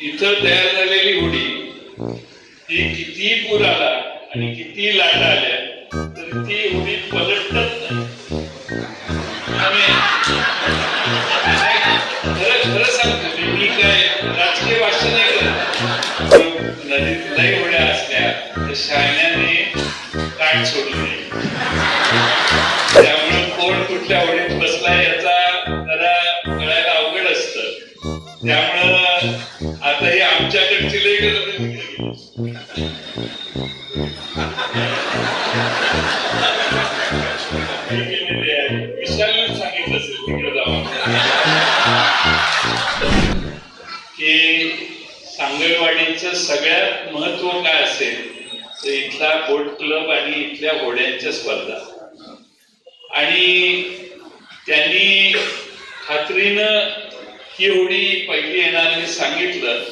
इथं तयार झालेली होडी ही. किती पूर आला आणि किती लाटा आल्या तर ती होडी पलटत खरं खरं सांगतो मी मी काय राजकीय भाषण नाही करत. नदीत लई होड्या असल्या तर शाण्याने हे आमच्याकडची लई विशालने सांगितलं असेल तिकडे की सांगळवाडीचं सगळ्यात महत्त्व काय असेल? तर इथला बोट क्लब आणि इथल्या घोड्यांच्या स्पर्धा. आणि त्यांनी खात्रीनं ही होडी पहिली येणार हे सांगितलं.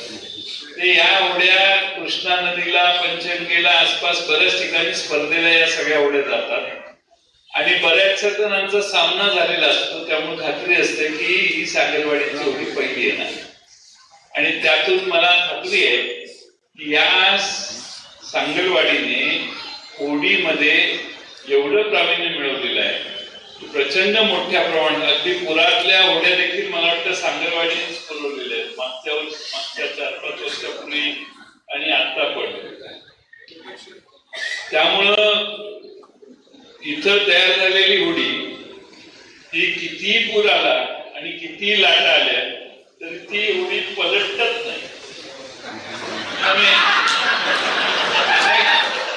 ते या ओढ्या कृष्णा नदीला पंचगंगेला आसपास बऱ्याच ठिकाणी स्पर्धेला या सगळ्या ओढ्या जातात. आणि बऱ्याच जणांचा सामना झालेला असतो त्यामुळे खात्री असते की ही सागरवाडीची ओढी पहिली येणार. आणि त्यातून मला खात्री आहे की या सांगलवाडीने होडीमध्ये एवढं प्रावीण्य मिळवलेलं आहे. प्रचंड मोठ्या प्रमाणात अगदी पुरातल्या होड्या देखील मला वाटतं सांगलवाडीनेच पुरवलेल्या आहेत. मागच्या वर्ष मागच्या चार पाच वर्षापूर्वी आणि आता पण. त्यामुळं इथं तयार झालेली होडी ही किती पूर आला आणि किती लाटा आल्या तरी ती होडी पलटत नाही.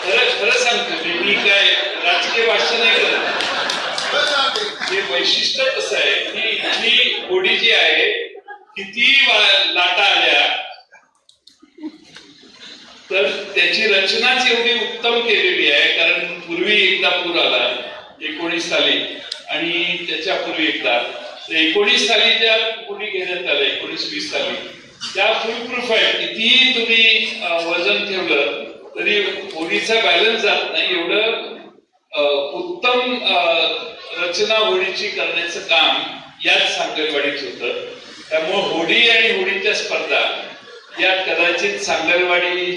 खरं खरं सांगतो मी मी काय राजकीय भाषण नाही करत. हे वैशिष्ट्य कसं आहे की इथली होडी जी आहे किती लाटा आल्या. तर त्याची रचनाच एवढी उत्तम केलेली आहे कारण पूर्वी एकदा पूर आला एकोणीस साली. आणि त्याच्या पूर्वी एकदा. एकोणीस साली ज्या कोणी घेण्यात आल्या एकोणीस वीस साली त्या फुल प्रूफ कितीही तुम्ही वजन ठेवलं तरी होडीचा बॅलन्स जात नाही. एवढं उत्तम रचना होडीची करण्याचं काम याच सांगलवाडीत होतं. त्यामुळे होडी आणि होडीच्या स्पर्धा या कदाचित सांगलवाडी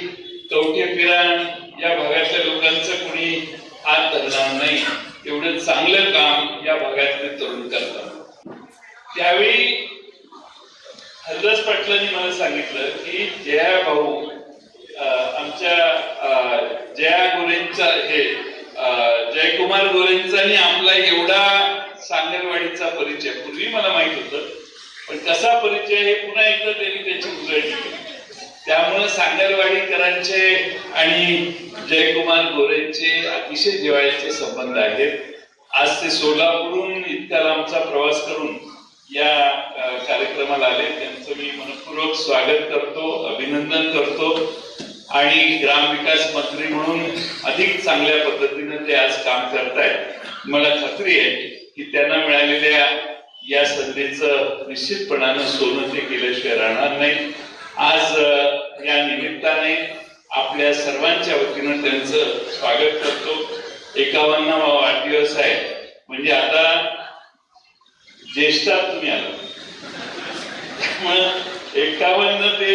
कवठे पिराण या भागातल्या लोकांचं कोणी हात धरणार नाही. एवढं चांगलं काम या भागातले तरुण करतात. त्यावेळी हरदास पाटलांनी मला सांगितलं की जया भाऊ आमच्या अं, जया गोरेंचा हे जयकुमार गोरेंचा आपला एवढा सांगणवाडीचा परिचय पूर्वी मला माहीत होत पण कसा परिचय हे पुन्हा एकदा त्यांनी त्याची उजळणी त्यामुळे सांगलवाडीकरांचे आणि जयकुमार गोरेंचे अतिशय जिवाळ्याचे संबंध आहेत. आज ते सोलापूरहून इतका लांबचा प्रवास करून या कार्यक्रमाला आले. त्यांचं मी मनपूर्वक स्वागत करतो अभिनंदन करतो. आणि ग्रामविकास मंत्री म्हणून अधिक चांगल्या पद्धतीने ते आज काम करतायत. मला खात्री आहे की त्यांना मिळालेल्या या संधीचं निश्चितपणानं सोनं ते केल्याशिवाय राहणार नाही. आज या निमित्ताने आपल्या सर्वांच्या वतीनं त्यांचं स्वागत करतो. एकावन्नावा वाढदिवस आहे. म्हणजे आता ज्येष्ठात तुम्ही आला मग एकावन्न ते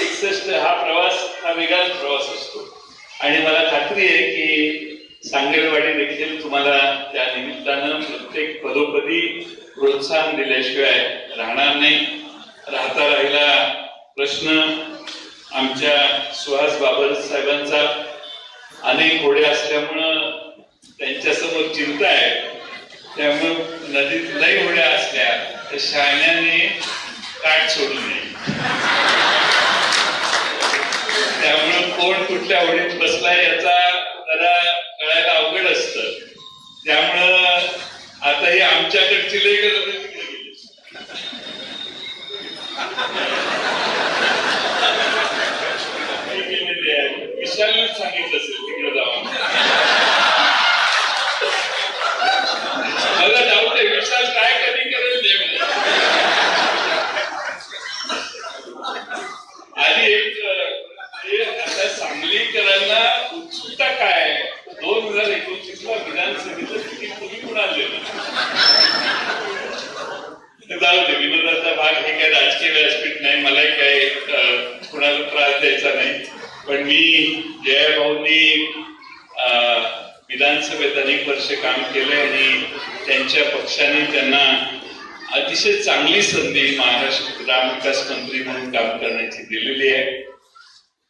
एकसष्ट हा प्रवास हा वेगळाच प्रवास असतो. आणि मला खात्री आहे की सांगेलवाडी देखील तुम्हाला त्या निमित्तानं प्रत्येक पदोपदी प्रोत्साहन दिल्याशिवाय राहणार नाही. राहता राहिला प्रश्न आमच्या सुहास बाबर साहेबांचा. अनेक घोडे असल्यामुळं त्यांच्यासमोर चिंता आहे. त्यामुळे नदीत लई होड्या असल्या तर शाण्याने काठ सोडू नये त्यामुळे कोण कुठल्या बसलाय याचा जरा कळायला अवघड असत. त्यामुळं आता ही आमच्याकडची लई जाऊ दे विनोदाचा भाग हे काय राजकीय व्यासपीठ नाही मलाही काय कुणाला त्रास द्यायचा नाही. पण मी जयाभाऊंनी विधानसभेत अनेक वर्ष काम केले आणि त्यांच्या पक्षाने त्यांना अतिशय चांगली संधी महाराष्ट्र ग्रामविकास मंत्री म्हणून काम करण्याची दिलेली आहे.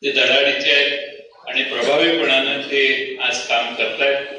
ते धडाडीचे आहेत आणि प्रभावीपणानं ते आज काम करतायत.